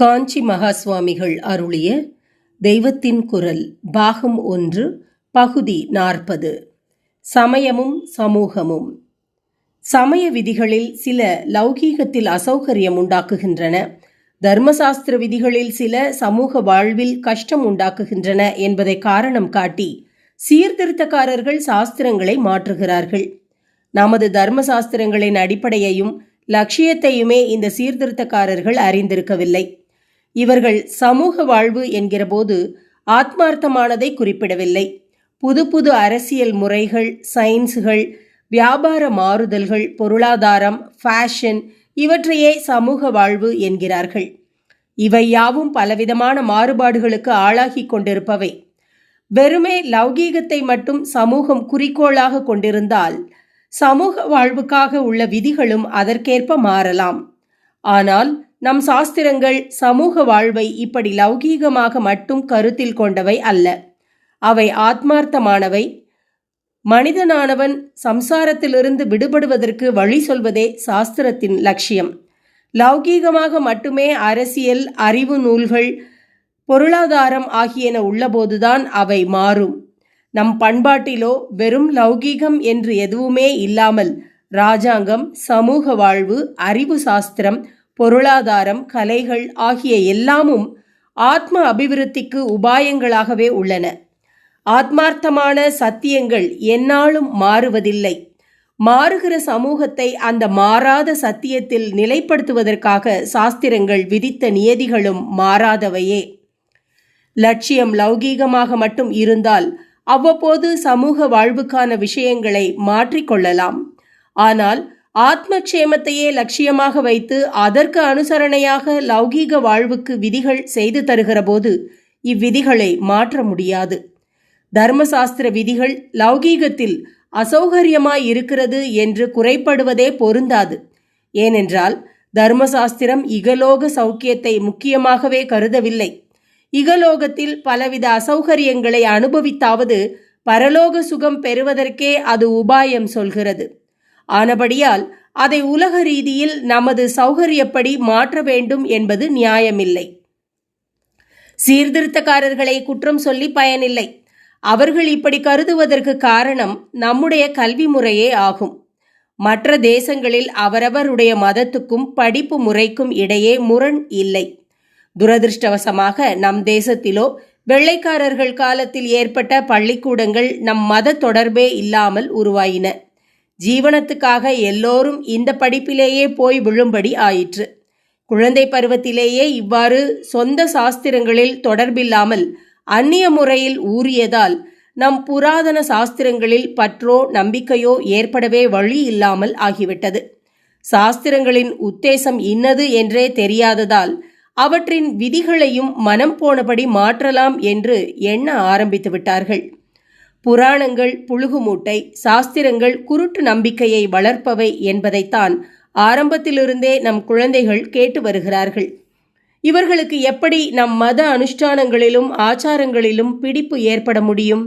காஞ்சி மகா சுவாமிகள் அருளிய தெய்வத்தின் குரல் பாகம் ஒன்று பகுதி நாற்பது. சமயமும் சமூகமும். சமய விதிகளில் சில லௌகீகத்தில் அசௌகரியம் உண்டாக்குகின்றன. தர்மசாஸ்திர விதிகளில் சில சமூக வாழ்வில் கஷ்டம் உண்டாக்குகின்றன என்பதை காரணம் காட்டி சீர்திருத்தக்காரர்கள் சாஸ்திரங்களை மாற்றுகிறார்கள். நமது தர்ம சாஸ்திரங்களின் அடிப்படையையும் லட்சியத்தையுமே இந்த சீர்திருத்தக்காரர்கள் அறிந்திருக்கவில்லை. இவர்கள் சமூக வாழ்வு என்கிறபோது ஆத்மார்த்தமானதை குறிப்பிடவில்லை. புது புது அரசியல் முறைகள் சயின்ஸுகள் வியாபார மாறுதல்கள் பொருளாதாரம் ஃபேஷன் இவற்றையே சமூக வாழ்வு என்கிறார்கள். இவை யாவும் பலவிதமான மாறுபாடுகளுக்கு ஆளாகி கொண்டிருப்பவை. வெறுமே லௌகீகத்தை மட்டும் சமூகம் குறிக்கோளாக கொண்டிருந்தால் சமூக வாழ்வுக்காக உள்ள விதிகளும் அதற்கேற்ப மாறலாம். ஆனால் நம் சாஸ்திரங்கள் சமூக வாழ்வை இப்படி லௌகீகமாக மட்டும் கருத்தில் கொண்டவை அல்ல. அவை ஆத்மார்த்தமானவை. மனிதனானவன் சம்சாரத்திலிருந்து விடுபடுவதற்கு வழி சொல்வதே சாஸ்திரத்தின் லட்சியம். லௌகீகமாக மட்டுமே அரசியல் அறிவு நூல்கள் பொருளாதாரம் ஆகியன உள்ளபோதுதான் அவை மாறும். நம் பண்பாட்டிலோ வெறும் லௌகீகம் என்று எதுவுமே இல்லாமல் ராஜாங்கம் சமூக வாழ்வு அறிவு சாஸ்திரம் பொருளாதாரம் கலைகள் ஆகிய எல்லாமும் ஆத்ம அபிவிருத்திக்கு உபாயங்களாகவே உள்ளன. ஆத்மார்த்தமான சத்தியங்கள் என்னாலும் மாறுவதில்லை. மாறுகிற சமூகத்தை அந்த மாறாத சத்தியத்தில் நிலைப்படுத்துவதற்காக சாஸ்திரங்கள் விதித்த நியதிகளும் மாறாதவையே. லட்சியம் லௌகீகமாக மட்டும் இருந்தால் அவ்வப்போது சமூக வாழ்வுக்கான விஷயங்களை மாற்றிக்கொள்ளலாம் ஆனால் ஆத்மக்ஷேமத்தையே லட்சியமாக வைத்து அதற்கு அனுசரணையாக லௌகீக வாழ்வுக்கு விதிகள் செய்து தருகிற போது இவ்விதிகளை மாற்ற முடியாது. தர்மசாஸ்திர விதிகள் லௌகீகத்தில் அசௌகரியமாய் இருக்கிறது என்று குறைப்படுவதே பொருந்தாது. ஏனென்றால் தர்மசாஸ்திரம் இகலோக சௌக்கியத்தை முக்கியமாகவே கருதவில்லை. இகலோகத்தில் பலவித அசௌகரியங்களை அனுபவித்தாவது பரலோக சுகம் பெறுவதற்கே அது உபாயம் சொல்கிறது. ஆனபடியால் அதை உலக ரீதியில் நமது சௌகரியப்படி மாற்ற வேண்டும் என்பது நியாயமில்லை. சீர்திருத்தக்காரர்களை குற்றம் சொல்லி பயனில்லை. அவர்கள் இப்படி கருதுவதற்கு காரணம் நம்முடைய கல்வி முறையே ஆகும். மற்ற தேசங்களில் அவரவருடைய மதத்துக்கும் படிப்பு முறைக்கும் இடையே முரண் இல்லை. துரதிருஷ்டவசமாக நம் தேசத்திலோ வெள்ளைக்காரர்கள் காலத்தில் ஏற்பட்ட பள்ளிக்கூடங்கள் நம் மத தொடர்பே இல்லாமல் உருவாயின. ஜீவனத்துக்காக எல்லோரும் இந்த படிப்பிலேயே போய் விழும்படி ஆயிற்று. குழந்தை பருவத்திலேயே இவ்வாறு சொந்த சாஸ்திரங்களில் தொடர்பில்லாமல் அந்நிய முறையில் ஊறியதால் நம் புராதன சாஸ்திரங்களில் பற்றோ நம்பிக்கையோ ஏற்படவே வழி இல்லாமல் ஆகிவிட்டது. சாஸ்திரங்களின் உத்தேசம் இன்னது என்றே தெரியாததால் அவற்றின் விதிகளையும் மனம் போனபடி மாற்றலாம் என்று எண்ண ஆரம்பித்து விட்டார்கள் புராணங்கள் புழுகுமூட்டை சாஸ்திரங்கள் குருட்டு நம்பிக்கையை வளர்ப்பவை என்பதைத்தான் ஆரம்பத்திலிருந்தே நம் குழந்தைகள் கேட்டு வருகிறார்கள். இவர்களுக்கு எப்படி நம் மத அனுஷ்டானங்களிலும் ஆச்சாரங்களிலும் பிடிப்பு ஏற்பட முடியும்?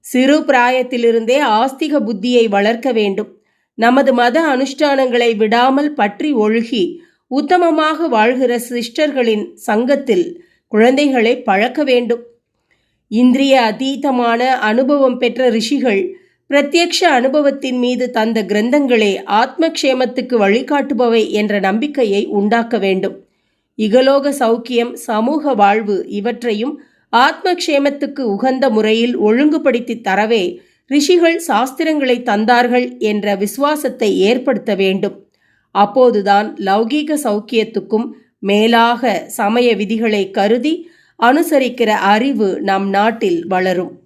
சிறு பிராயத்திலிருந்தே ஆஸ்திக புத்தியை வளர்க்க வேண்டும். நமது மத அனுஷ்டானங்களை விடாமல் பற்றி ஒழுகி உத்தமமாக வாழ்கிற சிஸ்டர்களின் சங்கத்தில் குழந்தைகளை பழக்க வேண்டும். இந்திரிய அதீதமான அனுபவம் பெற்ற ரிஷிகள் பிரத்யக்ஷ அனுபவத்தின் மீது தந்த கிரந்தங்களே ஆத்மக்ஷேமத்துக்கு வழிகாட்டுபவை என்ற நம்பிக்கையை உண்டாக்க வேண்டும். இகலோக சௌக்கியம் சமூக வாழ்வு இவற்றையும் ஆத்மக்ஷேமத்துக்கு உகந்த முறையில் ஒழுங்குபடுத்தி தரவே ரிஷிகள் சாஸ்திரங்களை தந்தார்கள் என்ற விசுவாசத்தை ஏற்படுத்த வேண்டும். அப்போதுதான் லௌகீக சௌக்கியத்துக்கும் மேலாக சமய விதிகளை கருதி அனுசரிக்கிற அறிவு நம் நாட்டில் வளரும்.